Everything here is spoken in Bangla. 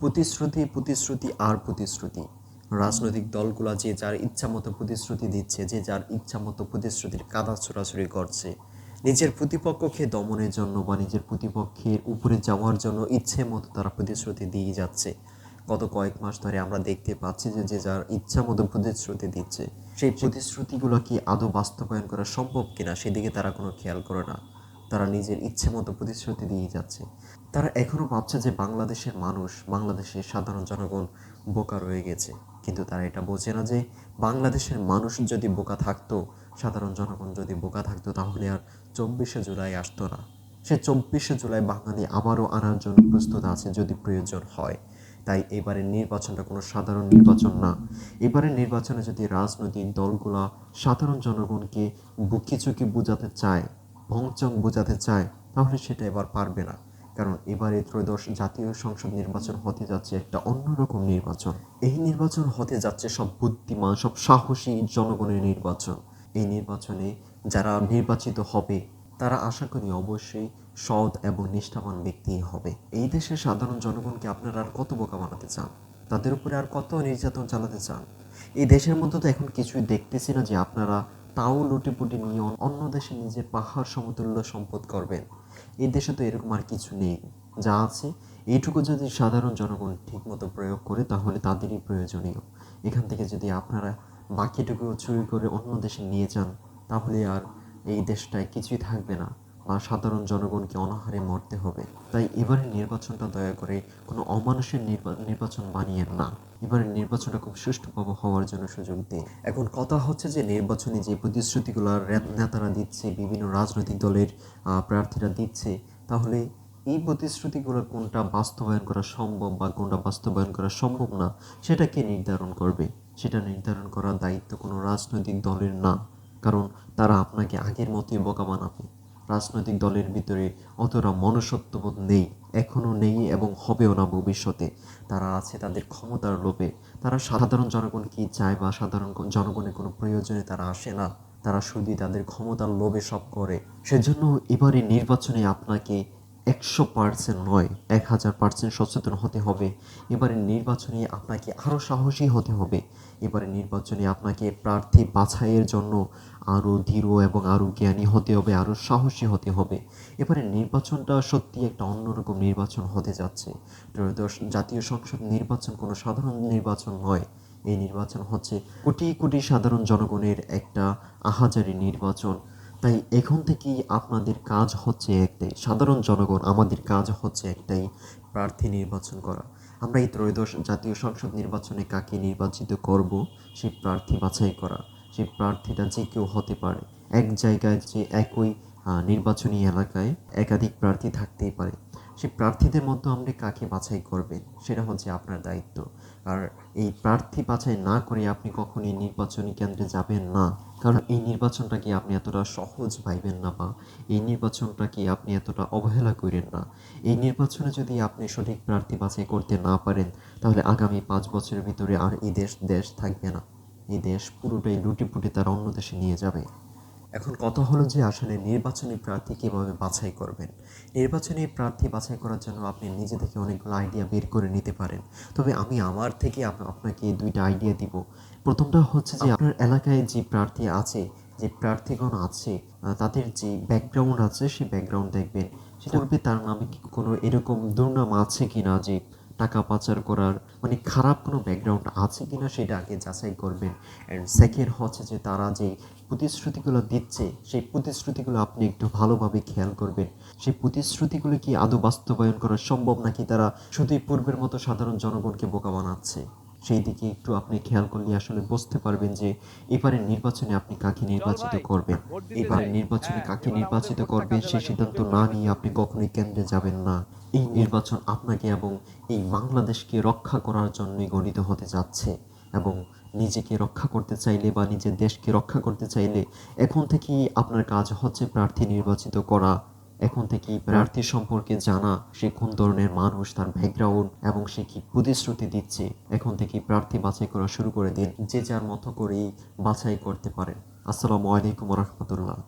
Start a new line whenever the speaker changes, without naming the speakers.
প্রতিশ্রুতি প্রতিশ্রুতি আর প্রতিশ্রুতি। রাজনৈতিক দলগুলো যে যার ইচ্ছা মতো প্রতিশ্রুতি দিচ্ছে, যে যার ইচ্ছা মতো প্রতিশ্রুতির কাদা ছোড়াছুড়ি করছে, নিজের প্রতিপক্ষকে দমনের জন্য বা নিজের প্রতিপক্ষের উপরে যাওয়ার জন্য ইচ্ছে মতো তারা প্রতিশ্রুতি দিয়ে যাচ্ছে। গত কয়েক মাস ধরে আমরা দেখতে পাচ্ছি যে যে যার ইচ্ছা মতো প্রতিশ্রুতি দিচ্ছে, সেই প্রতিশ্রুতিগুলো কি আদৌ বাস্তবায়ন করা সম্ভব কিনা, সেদিকে তারা কোনো খেয়াল করে না। তারা নিজের ইচ্ছে মতো প্রতিশ্রুতি দিয়ে যাচ্ছে। তারা এখনও ভাবছে যে বাংলাদেশের মানুষ, বাংলাদেশের সাধারণ জনগণ বোকা রয়ে গেছে। কিন্তু তারা এটা বোঝে না যে বাংলাদেশের মানুষ যদি বোকা থাকতো, সাধারণ জনগণ যদি বোকা থাকতো, তাহলে আর চব্বিশে জুলাই আসতো না। সে চব্বিশে জুলাই বাঙালি আবারও আনার জন্য প্রস্তুত আছে যদি প্রয়োজন হয়। তাই এবারের নির্বাচনটা কোনো সাধারণ নির্বাচন না। এবারের নির্বাচনে যদি রাজনৈতিক দলগুলা সাধারণ জনগণকে বুকি চুকি বোঝাতে চায় ভংচং বোঝাতে চায়, তাহলে সেটা এবার পারবে না। কারণ এবারে ত্রয়োদশ জাতীয় সংসদ নির্বাচন হতে যাচ্ছে একটা অন্যরকম নির্বাচন। এই নির্বাচন হতে যাচ্ছে সব বুদ্ধিমান, সব সাহসী জনগণের নির্বাচন। এই নির্বাচনে যারা নির্বাচিত হবে, তারা আশা করি অবশ্যই সৎ এবং নিষ্ঠাবান ব্যক্তি হবে। এই দেশের সাধারণ জনগণকে আপনারা আর কত বোকা বানাতে চান? তাদের উপরে আর কত নির্যাতন চালাতে চান? এই দেশের মধ্যে তো এখন কিছুই দেখতেছি না যে আপনারা তাও লুটিপুটি নিয়ে অন্য দেশে নিজের পাহাড় সমতুল্য সম্পদ করবেন। এ দেশে তো এরকম আর কিছু নেই। যা আছে, এইটুকু যদি সাধারণ জনগণ ঠিকমতো প্রয়োগ করে, তাহলে তাদেরই প্রয়োজনীয়। এখান থেকে যদি আপনারা বাকিটুকু চুরি করে অন্য দেশে নিয়ে যান, তাহলে আর এই দেশটায় কিছুই থাকবে না। সাধারণ জনগণকে অনাহারে মরতে হবে। তাই এবারের নির্বাচনটা দয়া করে কোনো অমানুষের নির্বা- নির্বাচন বানিয়ে না। এবারের নির্বাচনটা খুব সুষ্ঠুভাবে হওয়ার জন্য সুযোগ দিন। এখন কথা হচ্ছে যে, নির্বাচনে যে প্রতিশ্রুতিগুলো নেতারা দিচ্ছে, বিভিন্ন রাজনৈতিক দলের প্রার্থীরা দিচ্ছে, তাহলে এই প্রতিশ্রুতিগুলো কোনটা বাস্তবায়ন করা সম্ভব বা কোনটা বাস্তবায়ন করা সম্ভব না, সেটা কে নির্ধারণ করবে? সেটা নির্ধারণ করার দায়িত্ব কোনো রাজনৈতিক দলের না। কারণ তারা আপনাকে আগের মতোই বোকা বানাবে। রাজনৈতিক দলের ভিতরে অতটা মনুষ্যত্ববোধ নেই, এখনও নেই এবং হবেও না ভবিষ্যতে। তারা আছে তাদের ক্ষমতার লোভে। তারা সাধারণ জনগণ কি চায় বা সাধারণ জনগণের কোনো প্রয়োজনে তারা আসে না? তারা শুধুই তাদের ক্ষমতার লোভে সব করে। সেজন্য এবারে নির্বাচনে আপনাকে একশো পার্সেন্ট নয়, এক হাজার পার্সেন্ট সচেতন হতে হবে। এবারে নির্বাচনে আপনাকে আরও সাহসী হতে হবে। এবারে নির্বাচনে আপনাকে প্রার্থী বাছাইয়ের জন্য আরও দৃঢ় এবং আরও জ্ঞানী হতে হবে আরও সাহসী হতে হবে। এবারে নির্বাচনটা সত্যি একটা অন্যরকম নির্বাচন হতে যাচ্ছে। ত্রয়োদশ জাতীয় সংসদ নির্বাচন কোনো সাধারণ নির্বাচন নয়। এই নির্বাচন হচ্ছে কোটি কোটি সাধারণ জনগণের একটা আহাজারি নির্বাচন। তাই এখন থেকেই আপনাদের কাজ হচ্ছে একটাই। সাধারণ জনগণ, আমাদের কাজ হচ্ছে একটাই প্রার্থী নির্বাচন করা। আমরা এই ত্রয়োদশ জাতীয় সংসদ নির্বাচনে কাকে নির্বাচিত করব সেই প্রার্থী বাছাই করা। সেই প্রার্থীটা যে কেউ হতে পারে। এক জায়গায় যে একই নির্বাচনী এলাকায় একাধিক প্রার্থী থাকতেই পারে। সেই প্রার্থীদের মধ্যে আপনি কাকে বাছাই করবেন? সেটা হচ্ছে আপনার দায়িত্ব। আর এই প্রার্থী বাছাই না করে আপনি কখনই নির্বাচনী কেন্দ্রে যাবেন না। কারণ এই নির্বাচনটাকে আপনি এতটা সহজ ভাইবেন না বা এই নির্বাচনটাকে আপনি এতটা অবহেলা করেন না? এই নির্বাচনে যদি আপনি সঠিক প্রার্থী বাছাই করতে না পারেন, তাহলে আগামী পাঁচ বছরের ভিতরে আর এই দেশ দেশ থাকবে না। এই দেশ পুরোটাই লুটিপুটি তারা অন্য দেশে নিয়ে যাবে। এখন কথা হলো যে আসলে নির্বাচনী প্রার্থী কীভাবে বাছাই করবেন? নির্বাচনী প্রার্থী বাছাই করার জন্য আপনি নিজে থেকে অনেকগুলো আইডিয়া বের করে নিতে পারেন। তবে আমি আমার থেকে আপনাকে দুইটা আইডিয়া দিব। প্রথমটা হচ্ছে যে আপনার এলাকায় যে প্রার্থী আছে যে প্রার্থীগণ আছে তাদের যে ব্যাকগ্রাউন্ড আছে সেই ব্যাকগ্রাউন্ড দেখবেন। সেটা তার নামে কি কোনো এরকম দুর্নাম আছে কি না যে টাকা পাচার করার মানে খারাপ কোনো ব্যাকগ্রাউন্ড আছে কি না সেটা আগে যাচাই করবেন। অ্যান্ড সেকেন্ড হচ্ছে যে তারা যে প্রতিশ্রুতিগুলো দিচ্ছে, সেই প্রতিশ্রুতিগুলো আপনি একটু ভালোভাবে খেয়াল করবেন। সেই প্রতিশ্রুতিগুলো কি আদৌ বাস্তবায়ন করা সম্ভব নাকি তারা শুধুই পূর্বের মতো সাধারণ জনগণকে বোকা বানাচ্ছে? সেই দিকে একটু আপনি খেয়াল করলে আসলে বুঝতে পারবেন যে এবারের নির্বাচনে আপনি কাকে নির্বাচিত করবেন। এবারে নির্বাচনে কাকে নির্বাচিত করবেন সেই সিদ্ধান্ত না নিয়ে আপনি কখনোই কেন্দ্রে যাবেন না। এই নির্বাচন আপনাকে এবং এই বাংলাদেশকে রক্ষা করার জন্যই গণিত হতে যাচ্ছে এবং নিজেকে রক্ষা করতে চাইলে বা নিজের দেশকে রক্ষা করতে চাইলে এখন থেকেই আপনার কাজ হচ্ছে প্রার্থী নির্বাচিত করা। এখন থেকেই প্রার্থী সম্পর্কে জানা সে কোন ধরনের মানুষ তার ব্যাকগ্রাউন্ড এবং সে কি প্রতিশ্রুতি দিচ্ছে। এখন থেকেই প্রার্থী বাছাই করা শুরু করে দিন, যে যার মতো করেই বাছাই করতে পারেন। আসসালামু আলাইকুম রহমতুল্লাহ।